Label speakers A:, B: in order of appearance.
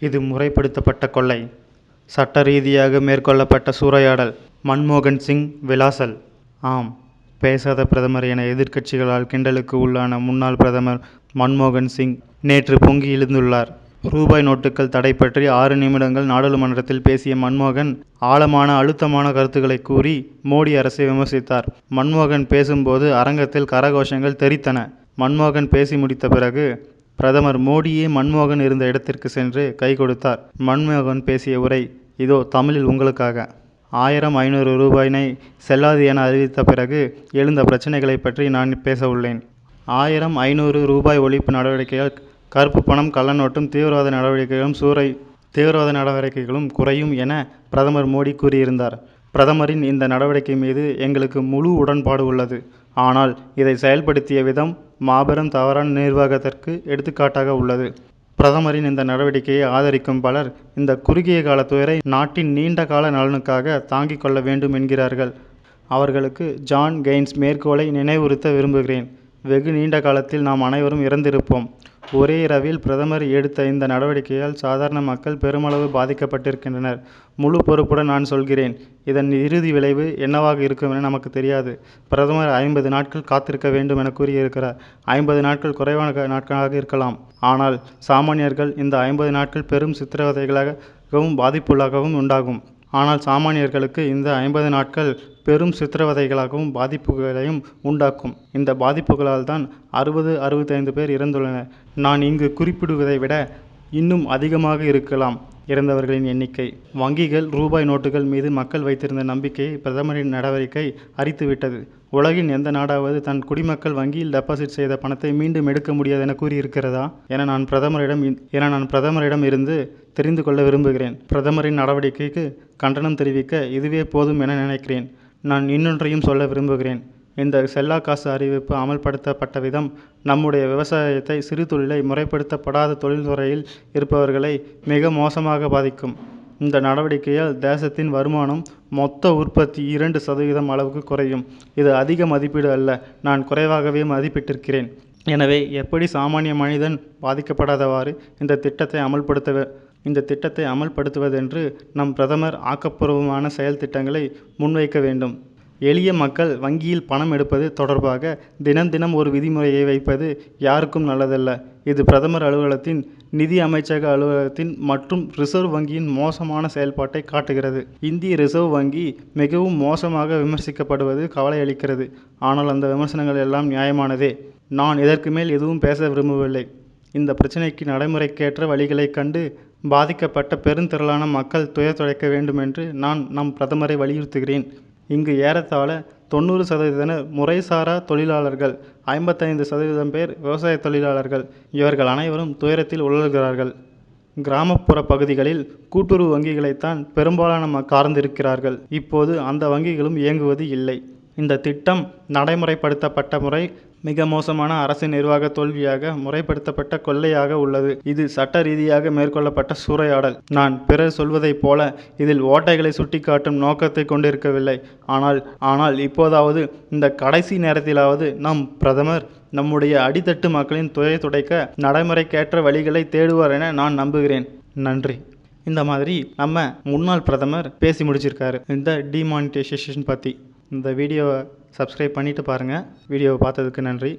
A: இது முறைப்படுத்தப்பட்ட கொள்ளை. சட்ட ரீதியாக மேற்கொள்ளப்பட்ட சூறையாடல். மன்மோகன் சிங் விலாசல். ஆம் பேசாத பிரதமர் என எதிர்க்கட்சிகளால் கிண்டலுக்கு உள்ளான முன்னாள் பிரதமர் மன்மோகன் சிங் நேற்று பொங்கி எழுந்துள்ளார். ரூபாய் நோட்டுகள் தடை பற்றி ஆறு நிமிடங்கள் நாடாளுமன்றத்தில் பேசிய மன்மோகன் ஆழமான அழுத்தமான கருத்துக்களை கூறி மோடி அரசை விமர்சித்தார். மன்மோகன் பேசும்போது அரங்கத்தில் கரகோஷங்கள் தெறித்தன. மன்மோகன் பேசி முடித்த பிறகு பிரதமர் மோடியே மன்மோகன் இருந்த இடத்திற்கு சென்று கை கொடுத்தார். மன்மோகன் பேசிய உரை இதோ தமிழில் உங்களுக்காக. ஆயிரம் ஐநூறு ரூபாயினை செல்லாது என அறிவித்த பிறகு எழுந்த பிரச்சனைகளை பற்றி நான் பேச உள்ளேன். ஆயிரம் ஐநூறு ரூபாய் ஒழிப்பு நடவடிக்கையால் கருப்பு பணம் கள்ளநோட்டும் தீவிரவாத நடவடிக்கைகளும் சூறை தீவிரவாத நடவடிக்கைகளும் குறையும் என பிரதமர் மோடி கூறியிருந்தார். பிரதமரின் இந்த நடவடிக்கை மீது எங்களுக்கு முழு உடன்பாடு உள்ளது. ஆனால் இதை செயல்படுத்திய விதம் மாபெரும் தவறான நிர்வாகத்திற்கு எடுத்துக்காட்டாக உள்ளது. பிரதமரின் இந்த நடவடிக்கையை ஆதரிக்கும் பலர் இந்த குறுகிய கால துயரை நாட்டின் நீண்ட கால நலனுக்காக தாங்கிக் கொள்ள வேண்டும் என்கிறார்கள். அவர்களுக்கு ஜான் கெய்ன்ஸ் மேற்கோளை நினைவுறுத்த விரும்புகிறேன். வெகு நீண்ட காலத்தில் நாம் அனைவரும் இறந்திருப்போம். ஒரே இரவில் பிரதமர் எடுத்த இந்த நடவடிக்கையால் சாதாரண மக்கள் பெருமளவு பாதிக்கப்பட்டிருக்கின்றனர். முழு பொறுப்புடன் நான் சொல்கிறேன். இதன் இறுதி விளைவு என்னவாக இருக்கும் என நமக்கு தெரியாது. பிரதமர் ஐம்பது நாட்கள் காத்திருக்க வேண்டும் என கூறியிருக்கிறார். ஐம்பது நாட்கள் குறைவான நாட்களாக இருக்கலாம். ஆனால் சாமானியர்கள் இந்த ஐம்பது நாட்கள் பெரும் சித்திரவதைகளாகவும் பாதிப்புள்ளாகவும் உண்டாகும். ஆனால் சாமானியர்களுக்கு இந்த ஐம்பது நாட்கள் பெரும் சித்திரவதைகளாகவும் பாதிப்புகளையும் உண்டாக்கும். இந்த பாதிப்புகளால் தான் அறுபது அறுபத்தைந்து பேர் இறந்துள்ளனர். நான் இங்கு குறிப்பிடுவதை விட இன்னும் அதிகமாக இருக்கலாம். இறந்தவர்களின் எண்ணிக்கை. வங்கிகள் ரூபாய் நோட்டுகள் மீது மக்கள் வைத்திருந்த நம்பிக்கையை பிரதமரின் நடவடிக்கை அரித்துவிட்டது. உலகின் எந்த நாடாவது தன் குடிமக்கள் வங்கியில் டெபாசிட் செய்த பணத்தை மீண்டும் எடுக்க முடியாது என கூறியிருக்கிறதா? என நான் பிரதமரிடம் என நான் பிரதமரிடம் இருந்து தெரிந்து கொள்ள விரும்புகிறேன். பிரதமரின் நடவடிக்கைக்கு கண்டனம் தெரிவிக்க இதுவே போதும் என நினைக்கிறேன். நான் இன்னொன்றையும் சொல்ல விரும்புகிறேன். இந்த செல்லாக்காசு அறிவிப்பு அமல்படுத்தப்பட்ட விதம் நம்முடைய விவசாயத்தை சிறு தொழிலை முறைப்படுத்தப்படாத தொழில்துறையில் இருப்பவர்களை மிக மோசமாக பாதிக்கும். இந்த நடவடிக்கையால் தேசத்தின் வருமானம் மொத்த உற்பத்தி இரண்டு சதவீதம் அளவுக்கு குறையும். இது அதிக மதிப்பீடு அல்ல. நான் குறைவாகவே மதிப்பிட்டிருக்கிறேன். எனவே எப்படி சாமானிய மனிதன் பாதிக்கப்படாதவாறு இந்த திட்டத்தை அமல்படுத்த இந்த திட்டத்தை அமல்படுத்துவதென்று நம் பிரதமர் ஆக்கப்பூர்வமான செயல் திட்டங்களை முன்வைக்க வேண்டும். எளிய மக்கள் வங்கியில் பணம் எடுப்பது தொடர்பாக தினம் தினம் ஒரு விதிமுறையை வைப்பது யாருக்கும் நல்லதல்ல. இது பிரதமர் அலுவலகத்தின் நிதி அமைச்சக அலுவலகத்தின் மற்றும் ரிசர்வ் வங்கியின் மோசமான செயல்பாட்டை காட்டுகிறது. இந்திய ரிசர்வ் வங்கி மிகவும் மோசமாக விமர்சிக்கப்படுவது கவலையளிக்கிறது. ஆனால் அந்த விமர்சனங்கள் எல்லாம் நியாயமானதே. நான் இதற்கு மேல் எதுவும் பேச விரும்பவில்லை. இந்த பிரச்சினைக்கு நடைமுறைக்கேற்ற வழிகளைக் கண்டு பாதிக்கப்பட்ட பெருந்திரளான மக்கள் துயர் துடைக்க வேண்டுமென்று நான் நம் பிரதமரை வலியுறுத்துகிறேன். இங்கு ஏறத்தாழ தொண்ணூறு சதவீதத்தினர் முறைசாரா தொழிலாளர்கள் ஐம்பத்தைந்து சதவீதம் பேர் விவசாய தொழிலாளர்கள். இவர்கள் அனைவரும் துயரத்தில் உழல்கிறார்கள். கிராமப்புற பகுதிகளில் கூட்டுறவு வங்கிகளைத்தான் பெரும்பாலான மக்கள் சார்ந்திருக்கிறார்கள். இப்போது அந்த வங்கிகளும் இயங்குவது இல்லை. இந்த திட்டம் நடைமுறைப்படுத்தப்பட்ட முறை மிக மோசமான அரசு நிர்வாக தோல்வியாக முறைப்படுத்தப்பட்ட கொள்ளையாக உள்ளது. இது சட்ட ரீதியாக மேற்கொள்ளப்பட்ட சூறையாடல். நான் பிறர் சொல்வதைப் போல இதில் ஓட்டைகளை சுட்டிக்காட்டும் நோக்கத்தை கொண்டிருக்கவில்லை. ஆனால் ஆனால் இப்போதாவது இந்த கடைசி நேரத்திலாவது நம் பிரதமர் நம்முடைய அடித்தட்டு மக்களின் துயர் துடைக்க நடைமுறைக்கேற்ற வழிகளை தேடுவார் என நான் நம்புகிறேன். நன்றி. இந்த மாதிரி நம்ம முன்னாள் பிரதமர் பேசி முடிச்சிருக்காரு. இந்த டிமானிட்டைசேஷன் பற்றி இந்த வீடியோவை சப்ஸ்கிரைப் பண்ணிவிட்டு பாருங்கள் வீடியோவை பார்த்ததுக்கு நன்றி.